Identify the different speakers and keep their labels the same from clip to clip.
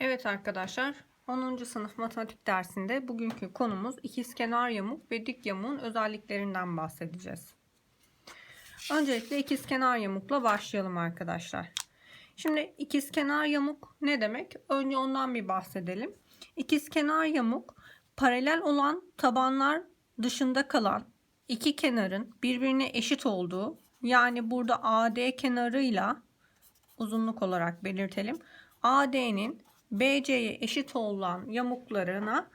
Speaker 1: Evet arkadaşlar 10. sınıf matematik dersinde bugünkü konumuz ikizkenar yamuk ve dik yamuğun özelliklerinden bahsedeceğiz. Öncelikle ikizkenar yamukla başlayalım arkadaşlar. Şimdi ikizkenar yamuk ne demek? Önce ondan bir bahsedelim. İkizkenar yamuk paralel olan tabanlar dışında kalan iki kenarın birbirine eşit olduğu yani burada AD kenarıyla uzunluk olarak belirtelim. AD'nin BC'ye eşit olan yamuklarına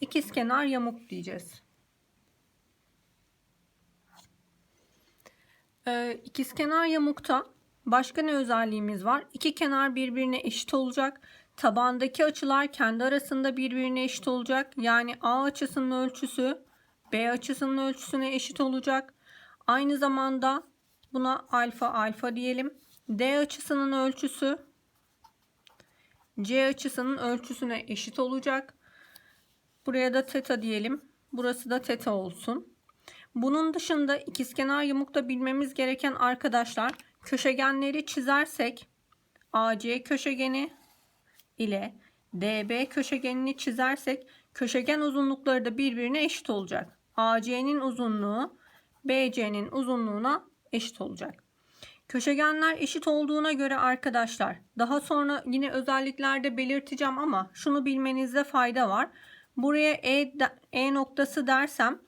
Speaker 1: ikizkenar yamuk diyeceğiz. Ee, ikizkenar yamukta başka ne özelliğimiz var? İki kenar birbirine eşit olacak. Tabandaki açılar kendi arasında birbirine eşit olacak. Yani A açısının ölçüsü B açısının ölçüsüne eşit olacak. Aynı zamanda buna alfa alfa diyelim. D açısının ölçüsü C açısının ölçüsüne eşit olacak. Buraya da teta diyelim. Burası da teta olsun. Bunun dışında ikizkenar yamukta bilmemiz gereken arkadaşlar köşegenleri çizersek AC köşegeni ile DB köşegenini çizersek köşegen uzunlukları da birbirine eşit olacak. AC'nin uzunluğu BC'nin uzunluğuna eşit olacak. Köşegenler eşit olduğuna göre arkadaşlar daha sonra yine özelliklerde belirteceğim ama şunu bilmenizde fayda var. Buraya E, e noktası dersem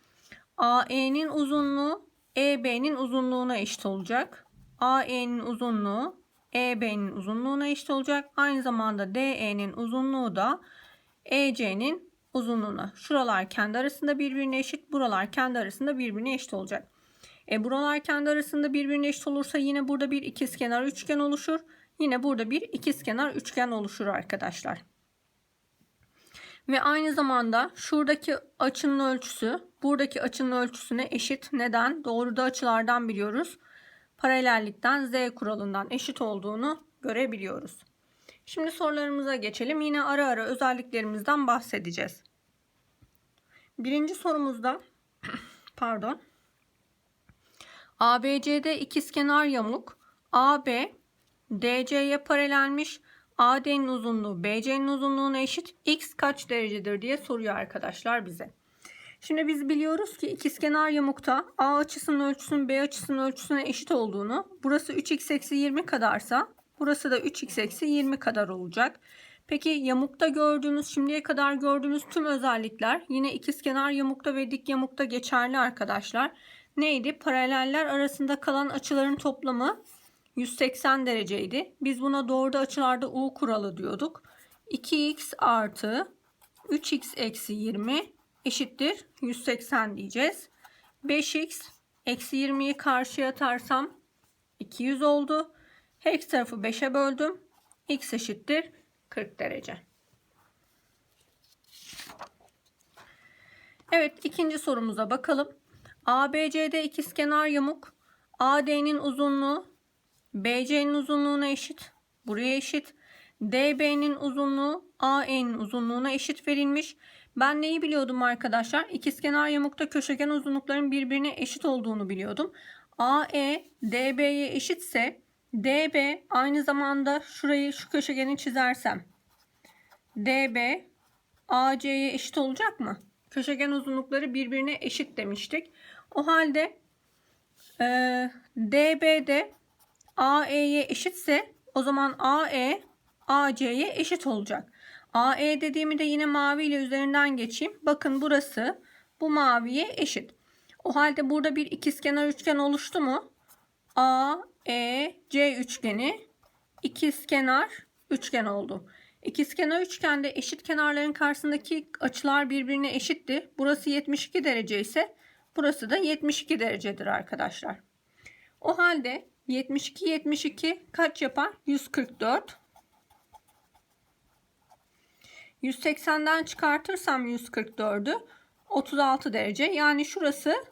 Speaker 1: AE'nin uzunluğu EB'nin uzunluğuna eşit olacak. AE'nin uzunluğu EB'nin uzunluğuna eşit olacak. Aynı zamanda DE'nin uzunluğu da EC'nin uzunluğuna. Şuralar kendi arasında birbirine eşit, buralar kendi arasında birbirine eşit olacak. E buralar kendi arasında birbirine eşit olursa yine burada bir ikizkenar üçgen oluşur. Yine burada bir ikizkenar üçgen oluşur arkadaşlar. Ve aynı zamanda şuradaki açının ölçüsü buradaki açının ölçüsüne eşit. Neden? Doğruda açılardan biliyoruz. Paralellikten Z kuralından eşit olduğunu görebiliyoruz. Şimdi sorularımıza geçelim. Yine ara ara özelliklerimizden bahsedeceğiz. Birinci sorumuzda pardon. ABCD ikizkenar yamuk AB DC'ye paralelmiş. AD'nin uzunluğu BC'nin uzunluğuna eşit. X kaç derecedir diye soruyor arkadaşlar bize. Şimdi biz biliyoruz ki ikizkenar yamukta A açısının ölçüsünün B açısının ölçüsüne eşit olduğunu. Burası 3x eksi 20 kadarsa burası da 3x eksi 20 kadar olacak. Peki yamukta gördüğünüz şimdiye kadar gördüğünüz tüm özellikler yine ikizkenar yamukta ve dik yamukta geçerli arkadaşlar neydi? Paraleller arasında kalan açıların toplamı 180 dereceydi. Biz buna doğruda açılarda U kuralı diyorduk. 2x artı 3x eksi 20 eşittir 180 diyeceğiz. 5x eksi 20'yi karşıya atarsam 200 oldu. Her tarafı 5'e böldüm. x eşittir 40 derece. Evet ikinci sorumuza bakalım. ABCD ikizkenar yamuk. AD'nin uzunluğu BC'nin uzunluğuna eşit. Buraya eşit. DB'nin uzunluğu AE'nin uzunluğuna eşit verilmiş. Ben neyi biliyordum arkadaşlar? İkizkenar yamukta köşegen uzunlukların birbirine eşit olduğunu biliyordum. AE DB'ye eşitse DB aynı zamanda şurayı şu köşegeni çizersem DB AC'ye eşit olacak mı? Köşegen uzunlukları birbirine eşit demiştik. O halde e, DB'de AE'ye eşitse o zaman AE AC'ye eşit olacak. AE dediğimi de yine mavi ile üzerinden geçeyim. Bakın burası bu maviye eşit. O halde burada bir ikizkenar üçgen oluştu mu? A, E, C üçgeni ikizkenar üçgen oldu. İkizkenar üçgende eşit kenarların karşısındaki açılar birbirine eşitti. Burası 72 derece ise burası da 72 derecedir arkadaşlar. O halde 72 72 kaç yapar? 144. 180'den çıkartırsam 144'ü 36 derece. Yani şurası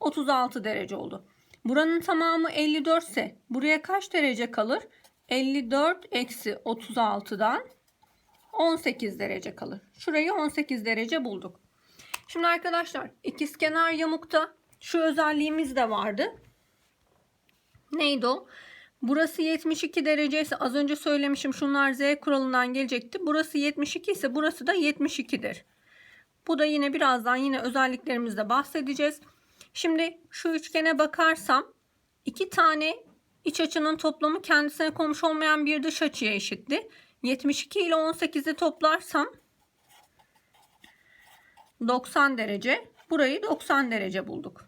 Speaker 1: 36 derece oldu. Buranın tamamı 54 ise buraya kaç derece kalır? 54 eksi 36'dan 18 derece kalır. Şurayı 18 derece bulduk. Şimdi arkadaşlar ikizkenar yamukta şu özelliğimiz de vardı. Neydi o? Burası 72 derece ise az önce söylemişim şunlar z kuralından gelecekti. Burası 72 ise burası da 72'dir. Bu da yine birazdan yine özelliklerimizde bahsedeceğiz. Şimdi şu üçgene bakarsam iki tane iç açının toplamı kendisine komşu olmayan bir dış açıya eşitti. 72 ile 18'i toplarsam 90 derece. Burayı 90 derece bulduk.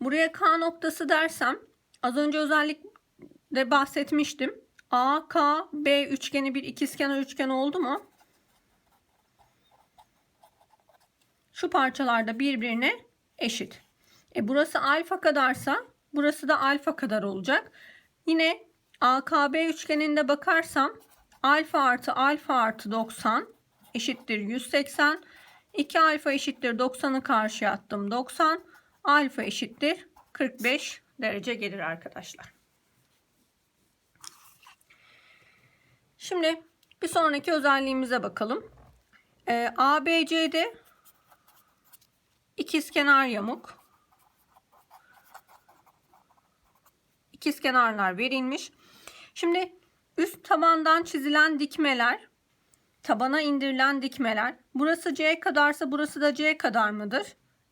Speaker 1: Buraya K noktası dersem az önce özellikle bahsetmiştim. A, K, B üçgeni bir ikizkenar üçgen oldu mu? Şu parçalarda birbirine eşit. E burası alfa kadarsa burası da alfa kadar olacak. Yine AKB üçgeninde bakarsam alfa artı alfa artı 90 eşittir 180. 2 alfa eşittir 90'ı karşıya attım 90. Alfa eşittir 45 derece gelir arkadaşlar. Şimdi bir sonraki özelliğimize bakalım. Ee, ABC'de ikizkenar yamuk. İkizkenarlar verilmiş. Şimdi üst tabandan çizilen dikmeler, tabana indirilen dikmeler. Burası C kadarsa burası da C kadar mıdır?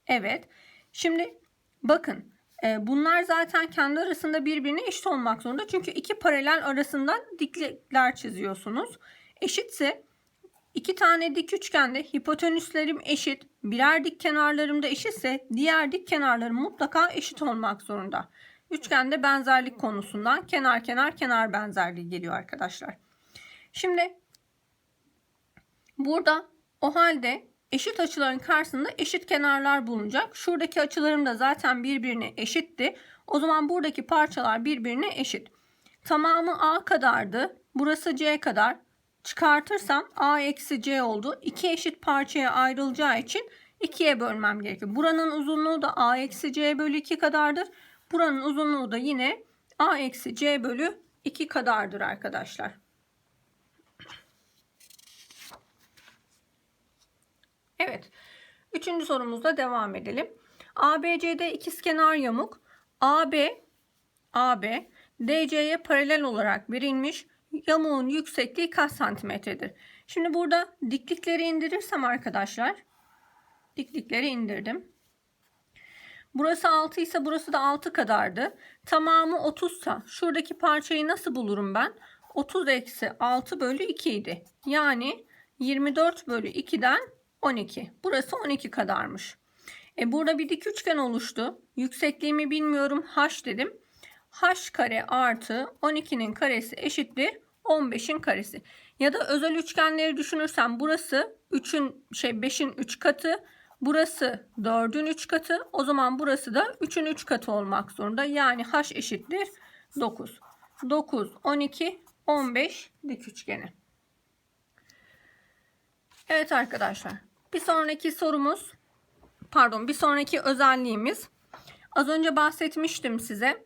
Speaker 1: Evet. Şimdi bakın e, bunlar zaten kendi arasında birbirine eşit olmak zorunda. Çünkü iki paralel arasından diklikler çiziyorsunuz. Eşitse iki tane dik üçgende hipotenüslerim eşit, birer dik kenarlarım da eşitse diğer dik kenarlarım mutlaka eşit olmak zorunda. Üçgende benzerlik konusundan kenar kenar kenar benzerliği geliyor arkadaşlar. Şimdi burada o halde eşit açıların karşısında eşit kenarlar bulunacak. Şuradaki açılarım da zaten birbirine eşitti. O zaman buradaki parçalar birbirine eşit. Tamamı A kadardı. Burası C kadar. Çıkartırsam A eksi C oldu. İki eşit parçaya ayrılacağı için ikiye bölmem gerekiyor. Buranın uzunluğu da A eksi C bölü 2 kadardır. Buranın uzunluğu da yine A eksi C bölü 2 kadardır arkadaşlar. Evet. Üçüncü sorumuzda devam edelim. ABCD ikizkenar yamuk. AB AB DC'ye paralel olarak verilmiş. Yamuğun yüksekliği kaç santimetredir? Şimdi burada diklikleri indirirsem arkadaşlar diklikleri indirdim. Burası 6 ise burası da 6 kadardı. Tamamı 30 sa şuradaki parçayı nasıl bulurum ben? 30 eksi 6 bölü 2 idi. Yani 24 bölü 2'den 12. Burası 12 kadarmış. E burada bir dik üçgen oluştu. Yüksekliğimi bilmiyorum. H dedim. H kare artı 12'nin karesi eşittir 15'in karesi. Ya da özel üçgenleri düşünürsem burası 3'ün şey 5'in 3 katı. Burası 4'ün 3 katı. O zaman burası da 3'ün 3 katı olmak zorunda. Yani h eşittir 9. 9, 12, 15 dik üçgeni. Evet arkadaşlar. Bir sonraki sorumuz pardon bir sonraki özelliğimiz az önce bahsetmiştim size.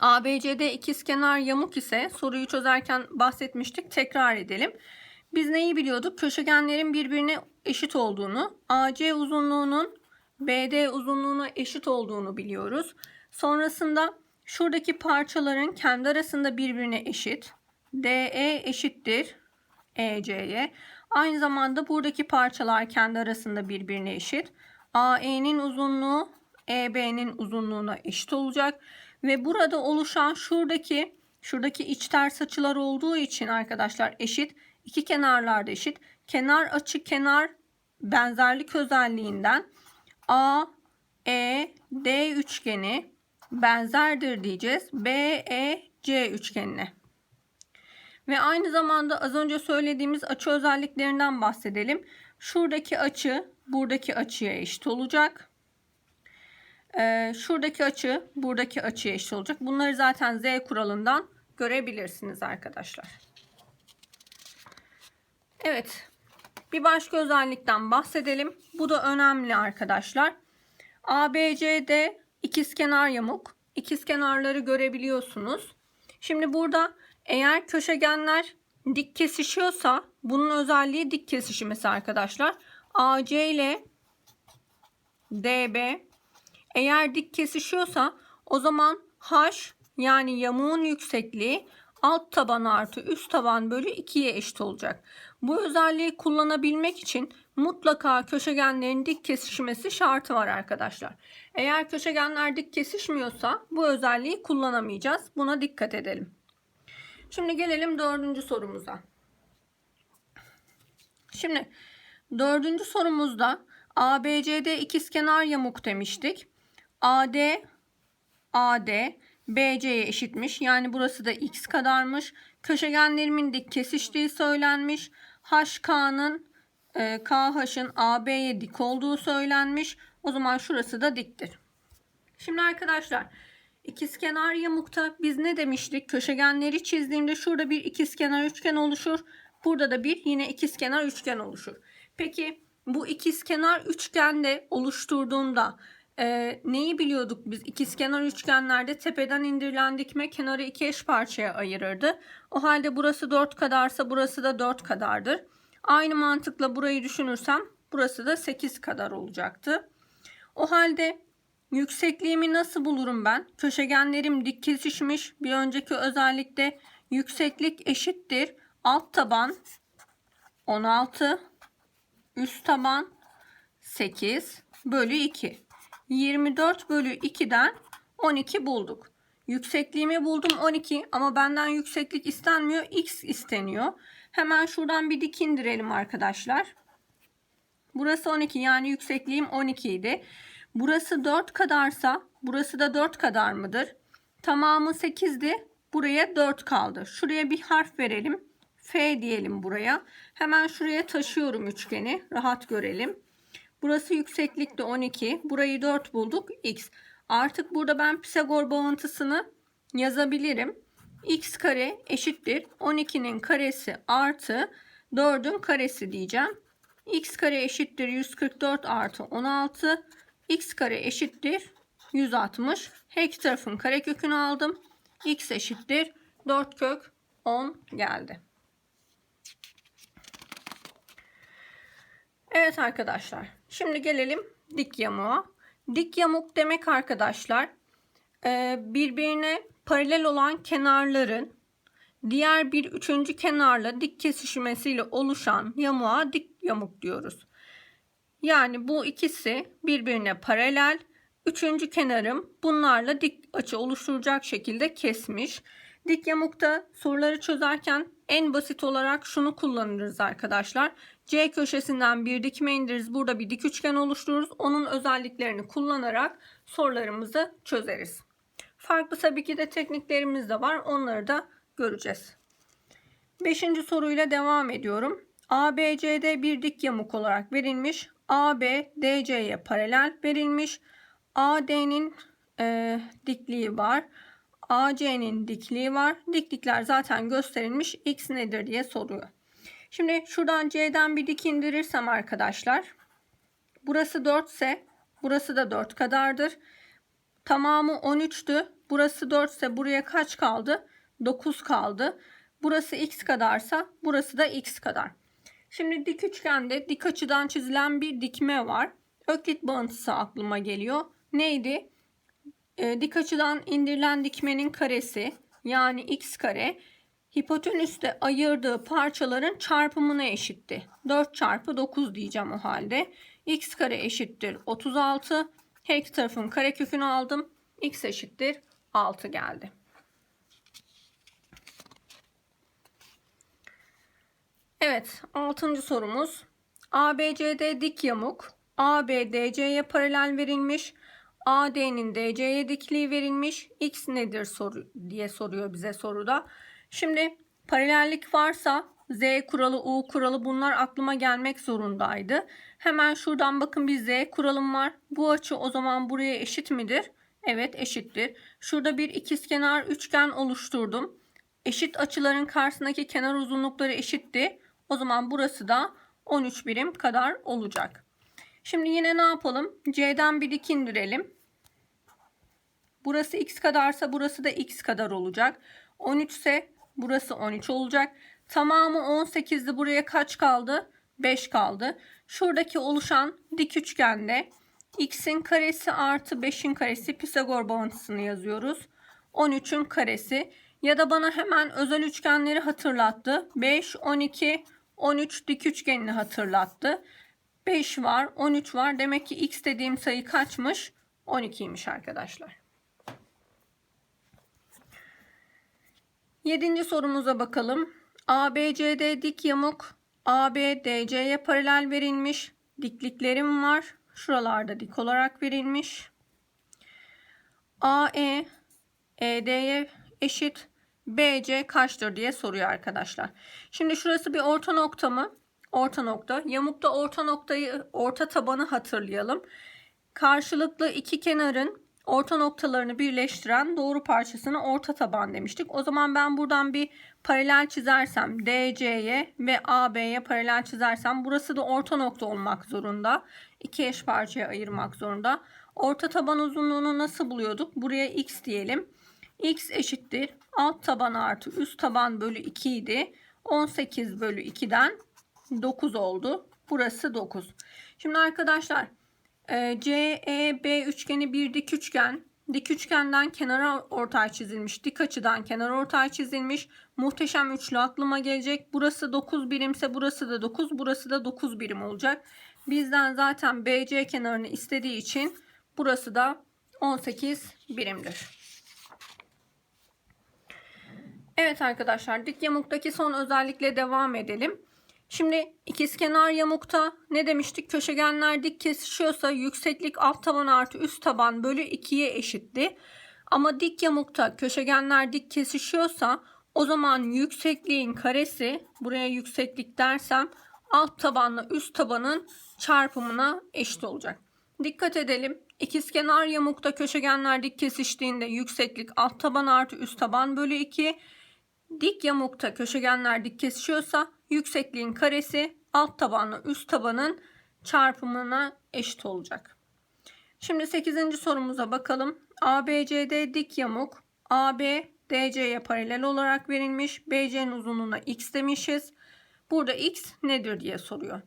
Speaker 1: ABCD ikizkenar yamuk ise soruyu çözerken bahsetmiştik. Tekrar edelim. Biz neyi biliyorduk? Köşegenlerin birbirine eşit olduğunu, AC uzunluğunun BD uzunluğuna eşit olduğunu biliyoruz. Sonrasında şuradaki parçaların kendi arasında birbirine eşit. DE eşittir EC'ye. Aynı zamanda buradaki parçalar kendi arasında birbirine eşit. AE'nin uzunluğu EB'nin uzunluğuna eşit olacak. Ve burada oluşan şuradaki şuradaki iç ters açılar olduğu için arkadaşlar eşit. İki kenarlarda eşit. Kenar açı kenar benzerlik özelliğinden A, E, D üçgeni benzerdir diyeceğiz. B, E, C üçgenine. Ve aynı zamanda az önce söylediğimiz açı özelliklerinden bahsedelim. Şuradaki açı buradaki açıya eşit olacak. Ee, şuradaki açı buradaki açıya eşit olacak. Bunları zaten Z kuralından görebilirsiniz arkadaşlar. Evet. Bir başka özellikten bahsedelim. Bu da önemli arkadaşlar. ABCD ikizkenar yamuk. İkizkenarları görebiliyorsunuz. Şimdi burada eğer köşegenler dik kesişiyorsa bunun özelliği dik kesişmesi arkadaşlar. AC ile DB eğer dik kesişiyorsa o zaman H yani yamuğun yüksekliği alt taban artı üst taban bölü 2'ye eşit olacak. Bu özelliği kullanabilmek için mutlaka köşegenlerin dik kesişmesi şartı var arkadaşlar. Eğer köşegenler dik kesişmiyorsa bu özelliği kullanamayacağız. Buna dikkat edelim. Şimdi gelelim dördüncü sorumuza. Şimdi dördüncü sorumuzda ABCD ikizkenar yamuk demiştik. AD AD BC'ye eşitmiş. Yani burası da x kadarmış. Köşegenlerimin dik kesiştiği söylenmiş. HK'nın e, KH'ın AB'ye dik olduğu söylenmiş. O zaman şurası da diktir. Şimdi arkadaşlar ikizkenar yamukta biz ne demiştik? Köşegenleri çizdiğimde şurada bir ikizkenar üçgen oluşur. Burada da bir yine ikizkenar üçgen oluşur. Peki bu ikizkenar üçgende oluşturduğunda e, neyi biliyorduk biz? İkizkenar üçgenlerde tepeden indirilen dikme kenarı iki eş parçaya ayırırdı. O halde burası 4 kadarsa burası da 4 kadardır. Aynı mantıkla burayı düşünürsem burası da 8 kadar olacaktı. O halde yüksekliğimi nasıl bulurum ben? Köşegenlerim dik kesişmiş. Bir önceki özellikle yükseklik eşittir. Alt taban 16 üst taban 8 bölü 2. 24 bölü 2'den 12 bulduk. Yüksekliğimi buldum 12 ama benden yükseklik istenmiyor. X isteniyor. Hemen şuradan bir dik indirelim arkadaşlar. Burası 12 yani yüksekliğim 12 idi. Burası 4 kadarsa burası da 4 kadar mıdır? Tamamı 8'di. Buraya 4 kaldı. Şuraya bir harf verelim. F diyelim buraya. Hemen şuraya taşıyorum üçgeni. Rahat görelim. Burası yükseklikte 12. Burayı 4 bulduk. X. Artık burada ben Pisagor bağıntısını yazabilirim. X kare eşittir. 12'nin karesi artı 4'ün karesi diyeceğim. X kare eşittir 144 artı 16. X kare eşittir 160. Her iki tarafın karekökünü aldım. X eşittir 4 kök 10 geldi. Evet arkadaşlar. Şimdi gelelim dik yamuğa. Dik yamuk demek arkadaşlar e, birbirine paralel olan kenarların diğer bir üçüncü kenarla dik kesişmesiyle oluşan yamuğa dik yamuk diyoruz. Yani bu ikisi birbirine paralel. Üçüncü kenarım bunlarla dik açı oluşturacak şekilde kesmiş. Dik yamukta soruları çözerken en basit olarak şunu kullanırız arkadaşlar. C köşesinden bir dikme indiririz. Burada bir dik üçgen oluştururuz. Onun özelliklerini kullanarak sorularımızı çözeriz. Farklı tabii ki de tekniklerimiz de var. Onları da göreceğiz. Beşinci soruyla devam ediyorum. ABCD bir dik yamuk olarak verilmiş. AB DC'ye paralel verilmiş. AD'nin e, dikliği var. AC'nin dikliği var. Diklikler zaten gösterilmiş. X nedir diye soruyor. Şimdi şuradan C'den bir dik indirirsem arkadaşlar. Burası 4 ise burası da 4 kadardır. Tamamı 13'tü. Burası 4 ise buraya kaç kaldı? 9 kaldı. Burası x kadarsa burası da x kadar. Şimdi dik üçgende dik açıdan çizilen bir dikme var. Öklit bağıntısı aklıma geliyor. Neydi? E, dik açıdan indirilen dikmenin karesi yani x kare hipotenüste ayırdığı parçaların çarpımına eşitti. 4 çarpı 9 diyeceğim o halde. x kare eşittir 36. Her iki tarafın karekökünü aldım. x eşittir 6 geldi. Evet, altıncı sorumuz. ABCD dik yamuk. AB DC'ye paralel verilmiş. AD'nin DC'ye dikliği verilmiş. X nedir soru diye soruyor bize soruda. Şimdi paralellik varsa Z kuralı, U kuralı bunlar aklıma gelmek zorundaydı. Hemen şuradan bakın bir Z kuralım var. Bu açı o zaman buraya eşit midir? Evet eşittir. Şurada bir ikizkenar üçgen oluşturdum. Eşit açıların karşısındaki kenar uzunlukları eşitti. O zaman burası da 13 birim kadar olacak. Şimdi yine ne yapalım? C'den bir dik indirelim. Burası x kadarsa burası da x kadar olacak. 13 ise burası 13 olacak. Tamamı 18'di. Buraya kaç kaldı? 5 kaldı. Şuradaki oluşan dik üçgende x'in karesi artı 5'in karesi Pisagor bağıntısını yazıyoruz. 13'ün karesi. Ya da bana hemen özel üçgenleri hatırlattı. 5, 12, 13 dik üçgenini hatırlattı. 5 var, 13 var. Demek ki x dediğim sayı kaçmış? 12'ymiş arkadaşlar. Yedinci sorumuza bakalım. ABCD dik yamuk. AB DC'ye paralel verilmiş. Dikliklerim var. Şuralarda dik olarak verilmiş. AE ED'ye eşit. BC kaçtır diye soruyor arkadaşlar. Şimdi şurası bir orta nokta mı? Orta nokta. Yamukta orta noktayı, orta tabanı hatırlayalım. Karşılıklı iki kenarın orta noktalarını birleştiren doğru parçasını orta taban demiştik. O zaman ben buradan bir paralel çizersem DC'ye ve AB'ye paralel çizersem burası da orta nokta olmak zorunda. İki eş parçaya ayırmak zorunda. Orta taban uzunluğunu nasıl buluyorduk? Buraya x diyelim. x eşittir. Alt taban artı üst taban bölü 2 idi. 18 bölü 2'den 9 oldu. Burası 9. Şimdi arkadaşlar e, CEB üçgeni bir dik üçgen. Dik üçgenden kenara ortay çizilmiş. Dik açıdan kenar ortay çizilmiş. Muhteşem üçlü aklıma gelecek. Burası 9 birimse burası da 9. Burası da 9 birim olacak. Bizden zaten BC kenarını istediği için burası da 18 birimdir. Evet arkadaşlar dik yamuktaki son özellikle devam edelim. Şimdi ikizkenar yamukta ne demiştik? Köşegenler dik kesişiyorsa yükseklik alt taban artı üst taban bölü 2'ye eşitti. Ama dik yamukta köşegenler dik kesişiyorsa o zaman yüksekliğin karesi buraya yükseklik dersem alt tabanla üst tabanın çarpımına eşit olacak. Dikkat edelim. İkizkenar yamukta köşegenler dik kesiştiğinde yükseklik alt taban artı üst taban bölü 2. Dik yamukta köşegenler dik kesişiyorsa yüksekliğin karesi alt tabanla üst tabanın çarpımına eşit olacak. Şimdi 8. sorumuza bakalım. ABCD dik yamuk. AB DC'ye paralel olarak verilmiş. BC'nin uzunluğuna x demişiz. Burada x nedir diye soruyor.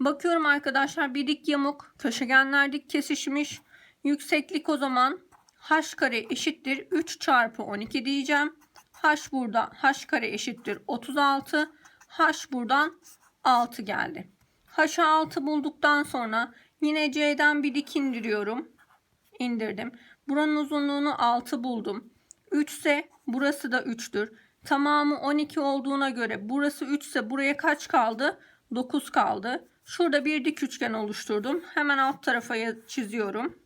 Speaker 1: Bakıyorum arkadaşlar bir dik yamuk. Köşegenler dik kesişmiş. Yükseklik o zaman h kare eşittir 3 çarpı 12 diyeceğim. H burada h kare eşittir 36. h buradan 6 geldi. h'ı 6 bulduktan sonra yine c'den bir dik indiriyorum. İndirdim. Buranın uzunluğunu 6 buldum. 3 ise burası da 3'tür. Tamamı 12 olduğuna göre burası 3 ise buraya kaç kaldı? 9 kaldı. Şurada bir dik üçgen oluşturdum. Hemen alt tarafa çiziyorum.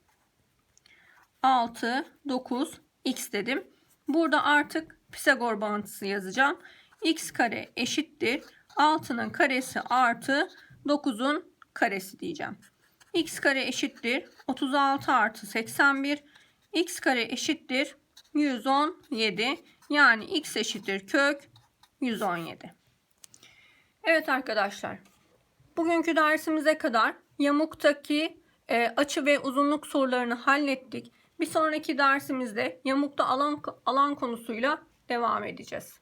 Speaker 1: 6, 9, x dedim. Burada artık Pisagor bağıntısı yazacağım. x kare eşittir. 6'nın karesi artı 9'un karesi diyeceğim. x kare eşittir. 36 artı 81. x kare eşittir. 117. Yani x eşittir kök 117. Evet arkadaşlar. Bugünkü dersimize kadar yamuktaki e, açı ve uzunluk sorularını hallettik. Bir sonraki dersimizde yamukta alan alan konusuyla devam edeceğiz.